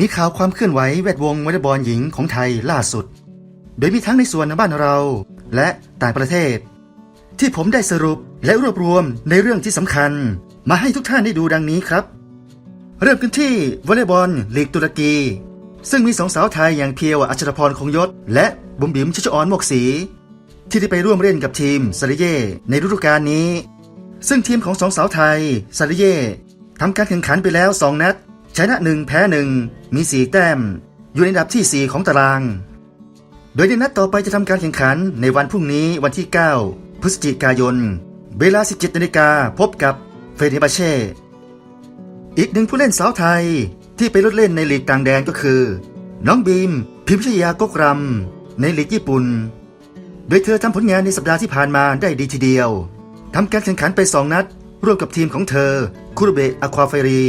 มีข่าวความเคลื่อนไหวแวดวงวอลเลย์บอลหญิงของไทยล่าสุด โดยมีทั้งในส่วนในบ้านเรา และต่างประเทศ ที่ผมได้สรุปและรวบรวมในเรื่องที่สำคัญ มาให้ทุกท่านได้ดูดังนี้ครับ เริ่มกันที่วอลเลย์บอลลีกตุรกี ซึ่งมีสองสาวไทยอย่างเพียวอัชรพรคงยศ และบุ๋มบิ๋มชิชออนมกสีที่ได้ไปร่วมเล่นกับทีมซาริเย่ในฤดูกาลนี้ ซึ่งทีมของสองสาวไทยซาริเย่ทำการแข่งขันไปแล้ว 2 นัด ชนะหนึ่งแพ้หนึ่งมี4แต้ม อยู่ในอันดับที่ 4 ของตาราง โดยในนัดต่อไปจะทำการแข่งขันในวันพรุ่งนี้วันที่ 9 พฤศจิกายน เวลา 17นาฬิกาพบกับเฟเนบาเช่ อีกหนึ่งผู้เล่นสาวไทยที่ไปลดเล่นในลีกต่างแดนก็คือ น้องบีม พิมพ์ชยากกรำในลีกญี่ปุ่น โดยเธอทำผลงานในสัปดาห์ที่ผ่านมาได้ดีทีเดียวทำการแข่งขันไป 2 นัด ร่วมกับทีมของเธอคุรุเบะอควาไฟรี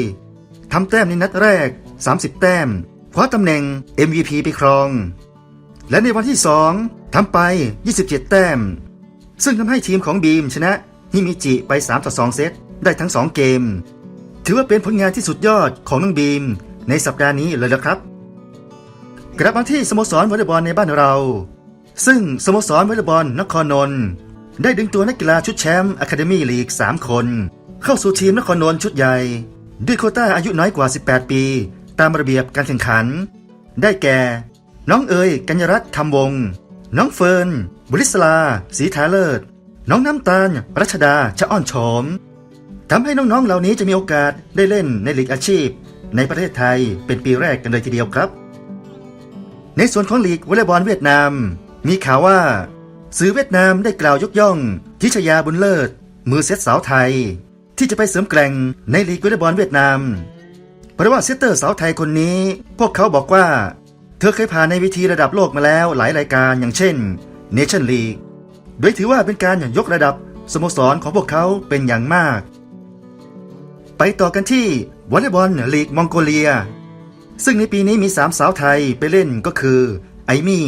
ทำแต้มในนัดแรก 30 แต้มคว้าตำแหน่ง MVP ไปครอง และในวันที่ 2 ทำไป 27 แต้ม ซึ่งทำให้ทีมของบีมชนะฮิมิจิไป 3 ต่อ 2 เซต ได้ทั้ง 2 เกม ถือว่าเป็นผลงานที่สุดยอดของน้องบีม ในสัปดาห์นี้เลยละครับ กลับมาที่สโมสรวอลเลย์บอลในบ้านเรา ซึ่งสโมสรวอลเลย์บอลนครนนท์ได้ดึงตัวนักกีฬาชุดแชมป์อะคาเดมี่ลีก 3 คน เข้าสู่ทีมนครนนท์ชุดใหญ่ ด้วยโคต้าอายุน้อยกว่า 18 ปี ตามระเบียบการแข่งขัน ได้แก่ น้องเอ๋ยกัญญรัตน์ธรรมวงศ์น้องเฟิร์นบริศลาสีทาเลิศ น้องน้ำตาล รัชดา ชะอ้อนโฉมทำให้น้องๆเหล่านี้จะมีโอกาสได้เล่นในลีกอาชีพ ในประเทศไทยเป็นปีแรกกันเลยทีเดียวครับ ในส่วนของลีกวอลเลย์บอลเวียดนาม มีข่าวว่า สื่อเวียดนามได้กล่าวยกย่องทิชยาบุญเลิศ มือเซตสาวไทย ที่จะไปเสริมแกร่งในลีกวอลเลย์บอลเวียดนาม เพราะว่าเซตเตอร์สาวไทยคนนี้ พวกเขาบอกว่า เธอเคยผ่านในวิธีระดับโลกมาแล้วหลายรายการอย่างเช่นเนชั่นลีกโดยถือว่าเป็นการยกระดับสโมสรของพวกเขาเป็นอย่างมาก ไปต่อกันที่วอลเลย์บอลลีกมองโกเลีย ซึ่งในปีนี้มีสามสาวไทยไปเล่นก็คือ ไอมี่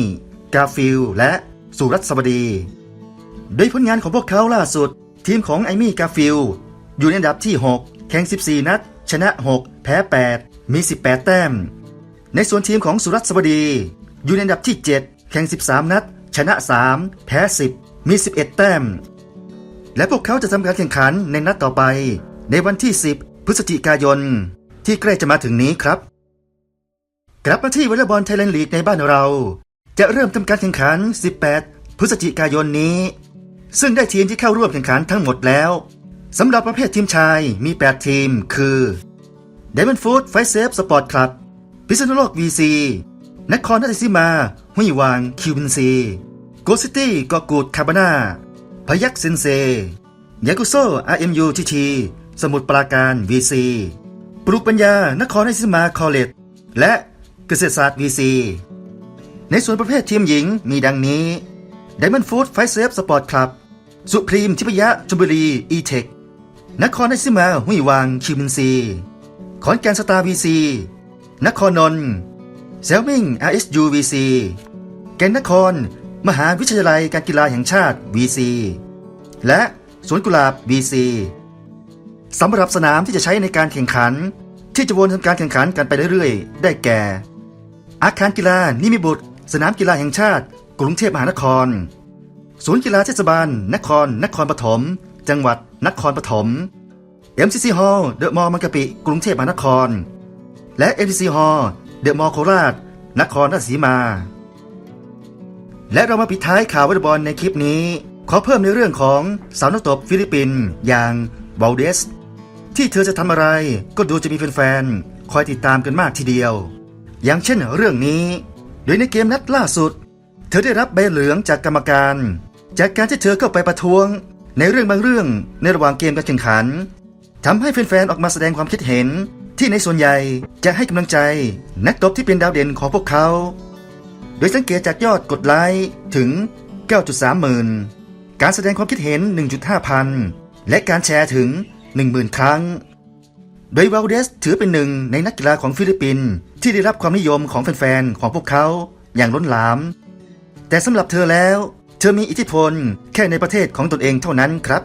กาฟิล และสุรัตน์สวัสดี โดยผลงานของพวกเขาล่าสุด ทีมของไอมี่ กาฟิล อยู่ในอันดับที่ 6 แข่ง 14 นัด ชนะ 6 แพ้ 8 มี 18 แต้ม ในส่วนทีมของสุรัตน์สวัสดี อยู่ในอันดับที่ 7 แข่ง 13 นัด ชนะ 3 แพ้ 10 มี 11 แต้ม และพวกเขาจะทำการแข่งขันในนัดต่อไป ในวันที่ 10 พฤศจิกายน ที่ใกล้จะมาถึงนี้ครับ กลับมาที่วอลเลย์บอลไทยแลนด์ลีกในบ้านเรา จะเริ่มทำการแข่งขัน 18 พฤศจิกายนนี้ ซึ่งได้ทีมที่เข้าร่วมแข่งขันทั้งหมดแล้ว สำหรับประเภททีมชายมี 8 ทีม คือ d ดมอนฟูดไฟเซฟสปอร์ตคลับพิษณุโลก VC นครราชสีมา ห้วยวาง คิวบินซีโกซิตี้กอกูดคาบานาพยักเซนเซยากุโซ RMU TT สมุทรปราการ VC ปลูกปัญญา นครราชสีมาคอเลตและเกษตรศาสตร์ VC ในส่วนประเภททีมหญิงมีดังนี้ Diamond Food ไฟเซฟสปอร์ตคลับสุพรีมทิพยะชมบุรี E-Tech นครราชสีมาห้วยวางคิวบินซี ขอนแก่นสตาร์ VC นครนนท์เซลมิง RSU VC แก่นนคร มหาวิทยาลัยการกีฬาแห่งชาติ VC และสวนกุหลาบ VC สำหรับสนามที่จะใช้ในการแข่งขัน ที่จะวนทำการแข่งขันกันไปเรื่อยๆ ได้แก่ อาคารกีฬานิมิบุตร สนามกีฬาแห่งชาติ กรุงเทพมหานคร ศูนย์กีฬาเทศบาล นคร นครปฐม จังหวัด นครปฐม MCC Hall เดอะมอลล์บางกะปิ กรุงเทพมหานคร และ MCC Hall เดอะมอลล์โคราช นครราชสีมา และเรามาปิดท้ายข่าววอลเลย์บอลในคลิปนี้ ขอเพิ่มในเรื่องของสาวนักตบฟิลิปปินส์อย่างบาลเดส ที่เธอจะทำอะไรก็ดูจะมีแฟนๆ คอยติดตามกันมากทีเดียว อย่างเช่นเรื่องนี้ โดยในเกมนัดล่าสุด เธอได้รับใบเหลืองจากกรรมการ จากการที่เธอเข้าไปประท้วง ในเรื่องบางเรื่องในระหว่างเกมการแข่งขันทำให้แฟนๆออกมาแสดงความคิดเห็น ที่ในส่วนใหญ่จะให้กำลังใจ นักตบที่เป็นดาวเด่นของพวกเขา โดยสังเกตจากยอดกดไลค์ถึง 9.3หมื่นการแสดงความคิดเห็น 1.5 พัน และการแชร์ถึง 10,000 ครั้ง โดยวาลเดสถือเป็นหนึ่งในนักกีฬาของฟิลิปปินส์ที่ได้รับความนิยมของแฟนๆของพวกเขาอย่างล้นหลาม แต่สำหรับเธอแล้ว เธอมีอิทธิพลแค่ในประเทศของตนเองเท่านั้นครับ